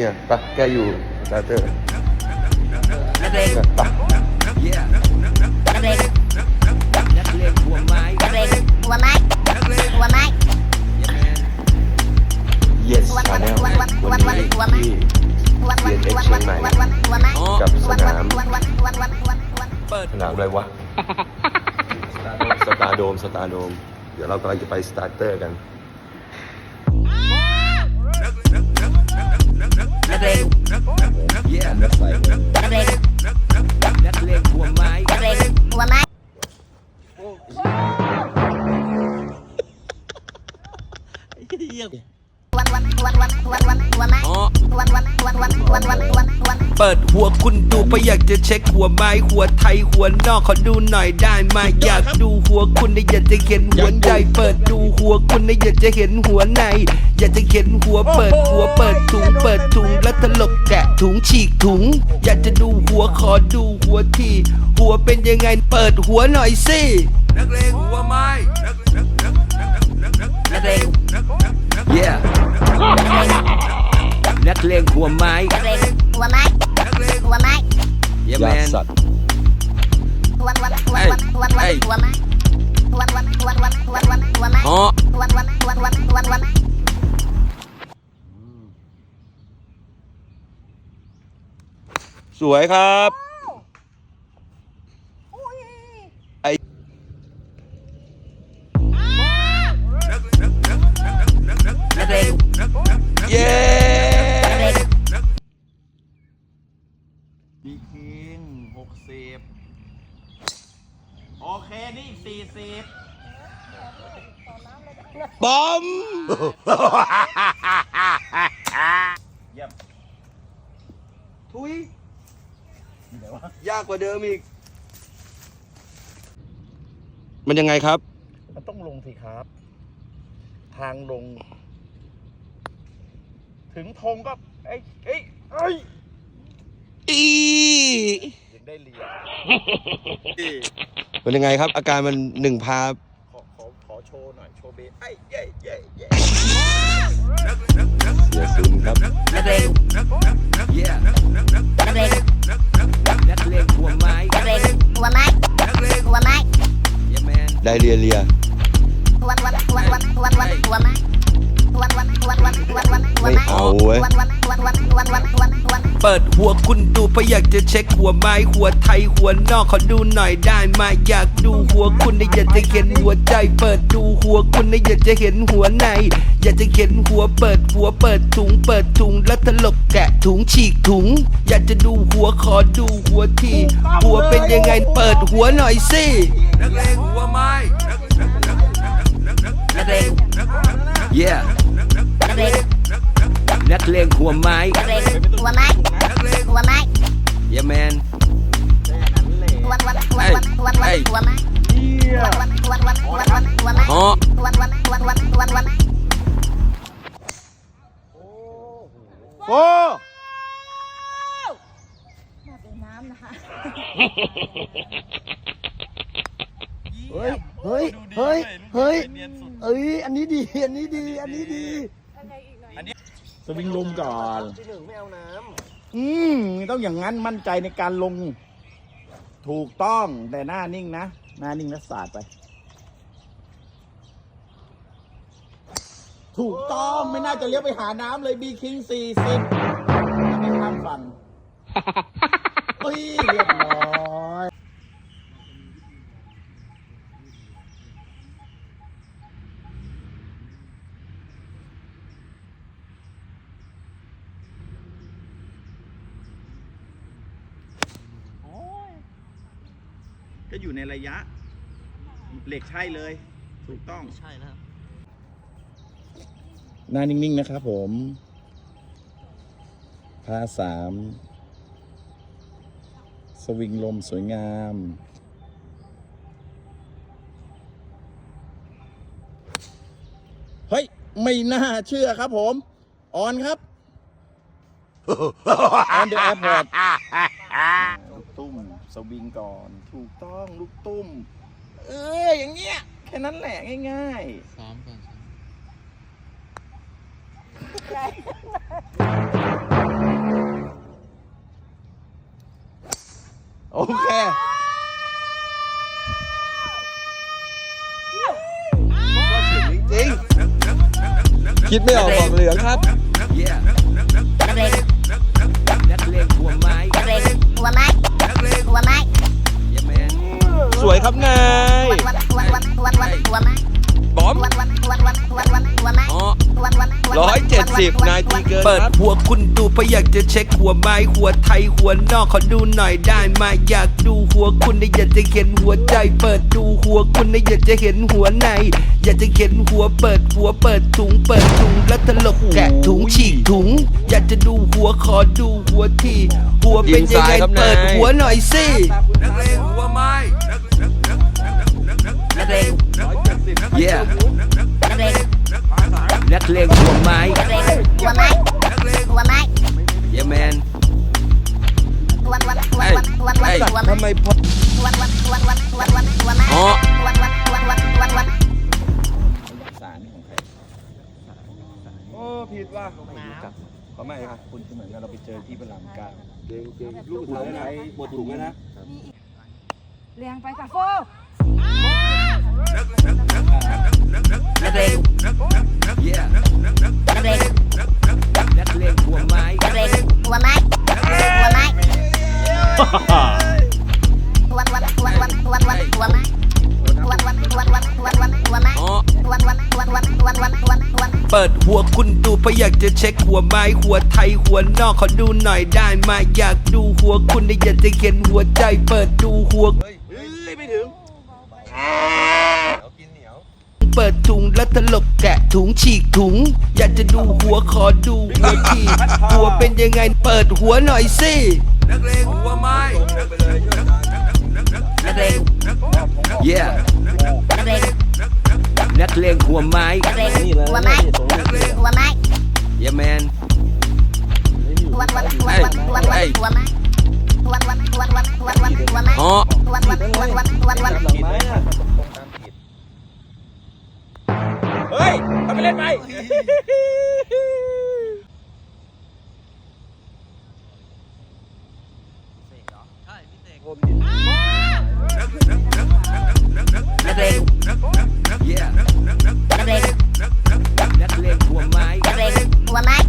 เนี่ยไปแกอยู่สตาร์เตอร์นักเลงไป yeah นักเลงนักเลงหัวไม้นักเลงหัวไม้หัวไม้ yeah man yes หัว channel หัวหัววันหัวนี้หัวไม้ที่หัวหัว CNX หัวเชียงใหม่หัวหัวหัวไม้อ๋อกับสนามหัวหัวหัวหัวหัวหัวเปิดสนามอะไรวะสตาร์โดมสตาร์โดม เดี๋ยวเรากำลังจะไปสตาร์เตอร์กันนั เปิดหัวคุณดูเพราะอยากจะเช็คหัวไม้หัวไทยหัวนอกขอดูหน่อยได้ไหมอยากดูหัวคุณได้อยากจะเห็นหัวใจเปิดดูหัวคุณได้อยากจะเห็นหัวในอยากจะเห็นหัวเปิดหัวเปิดถุงเปิดถุงแล้วถลกแกะถุงฉีกถุง อยากจะดูหัวขอดูหัวทีหัวเป็นยังไงเปิดหัวหน่อยสินักเลงหัวไม้นักเลง yeah นักเลงหัวไม้นักเลงหัวไม้หัวไม้ yeah ยา man สัตว์หัวหัวหัวหัวหัวหัวหัวไม้หัวหัวหัวหัวหัวหัวหัวไม้อ๋อหัวหัวหัวหัวหัวหัวไม้สวยครับ สี่สิบบอมเยี่ยมทุยยากกว่าเดิมอีก มันยังไงครับ มันต้องลงสิครับ ทางลง ถึงธงก็เอ้ยเอ้ยเอ้ยอียังได้เรียน มันยังไงครับ อาการมันหนึ่งพา ขอขอขอโชว์หน่อย โชว์เบสไอ้ยเย้เย้เย้เสียซึมครับนักเลง yeah นักเลงนักเลงหัวไม้นักเลงหัวไม้หัวไม้ yeah man ได้เรียเรียหัวหัวหัวหัวหัวหัวหัวไม้ ไม่เอาเว้ยเปิดหัวคุณดูเพราะอยากจะเช็คหัวไม้หัวไทยหัวนอกขอดูหน่อยได้ไหมาอยากดูหัวคุณนะอยากจะเห็นหัวใจ เปิดดูหัวคุณนะอยากจะเห็นหัวใน อยากจะเห็นหัวเปิดหัวเปิดถุง เปิดถุงแล้วถลกแกะถุงฉีกถุง อยากจะดูหัวขอดูหัวทีหัวเป็นยังไงเปิดหัวหน่อยสินักเลงหัวไม้ Yeah เลงหัวไม้นักเลงหัวไม้หัวไม้ yeah man หัวหัวหัวหัวหัวหัวหัวไม้หัวหัวหัวหัวหัวหัวหัวไม้อ๋อหัวหัวหัวหัวหัวหัวไม้โอ้มาเป็นน้ำนะคะเฮ้ย เฮ้ย เฮ้ย เฮ้ย เอ้ย อันนี้ดี อันนี้ดี อันนี้ดีส วิงลมก่อน ที่หนึ่งไม่เอาน้ำอืมต้องอย่างนั้นมั่นใจในการลง ถูกต้องแต่หน้านิ่งนะ หน้านิ่งแล้วสาดไป ถูกต้องไม่น่าจะเลี้ยวไปหาน้ำเลยบีคิงสี่สิบไม่ข้ามฝั่งเฮ้ยเรียบร้อย ก็อยู่ในระยะเหล็กใช่เลย ถูกต้อง ใช่แล้วหน้านิ่ง ๆ นะครับผม พาสาม สวิงลมสวยงาม เฮ้ย ไม่น่าเชื่อครับผม ออนครับ ออนเดอะแอร์พอร์ตลูกตุ้ม สวิงก่อน ถูกต้องลูกตุ้ม เอออย่างเงี้ยแค่นั้นแหละง่ายซ้อมก่อนซ้อมโอเค ก็ถึงจริงๆ คิดไม่ออกบอกเหลืองครับ กระเด็นกระเด็นหัวไม้ กระเด็นหัวไม้ สวยครับไงไอ๋อหัวหัวหัวร้อยเจ็ดสิบนายตีเกินเปิดครับหัวคุณดูเพราะอยากจะเช็คหัวไม้หัวไทยหัวนอกขอดูหน่อยได้ไหมอยากดูหัวคุณนะอยากจะเห็นหัวใจ เปิดดูหัวคุณนะอยากจะเห็นหัวใน อยากจะเห็นหัวเปิดหัวเปิดถุงเปิดถุงแล้วตลกแกะถุงฉีกถุง อยากจะดูหัวขอดูหัวทีหัวเป็นยังไงอินไซด์ครับนายเปิดหัวหน่อยสิ นักเลงหัวไม้นักเลงหัวไม้ หัวไม้ Yeah man หัวหัวหัวหัวหัวหัวเอ้ยหัวไม้ทำไมพอหัวหัวหัวหัวหัวหัวหัวไม้อ๋อหัวหัวหัวหัวหัวหัวไม้สารของใครโอ้ผิดว่ะขอใหม่ค่ะคุณเหมือนกับเราไปเจอที่พระรามเก้าเก่งเก่งลูกสุดท้ายนะหมดถุงแล้วนะเรียงไปค่ะโฟ เปิดหัวคุณดูเพราะอยากจะเช็คหัวไม้หัวไทยหัวนอกขอดูหน่อยได้ไหมอยากดูหัวคุณได้อยากจะเห็นหัวใจ เปิดดูหัว ปิดถุงแล้วตลกแกะถุงฉีกถุง อยากจะดูหัวขอดูหัวทีหัวเป็นยังไงเปิดหัวหน่อยสิตรงไปเลยช่วยกันนักเลง Yeah นักเลงนักเลงหัวไม้นักเลงหัวไม้หัวไม้ Yeah man หัวหัวหัวหัวหัวหัวหัวไม้หัวหัวหัวหัวหัวหัวไม้อ๋อหัวหัวหัวหัวหัวหัวหลังไม้ เฮ้ยทำไปเล่นไป นักเลง Yeah นักเลงนักเลงหัวไม้นักเลงหัวไม้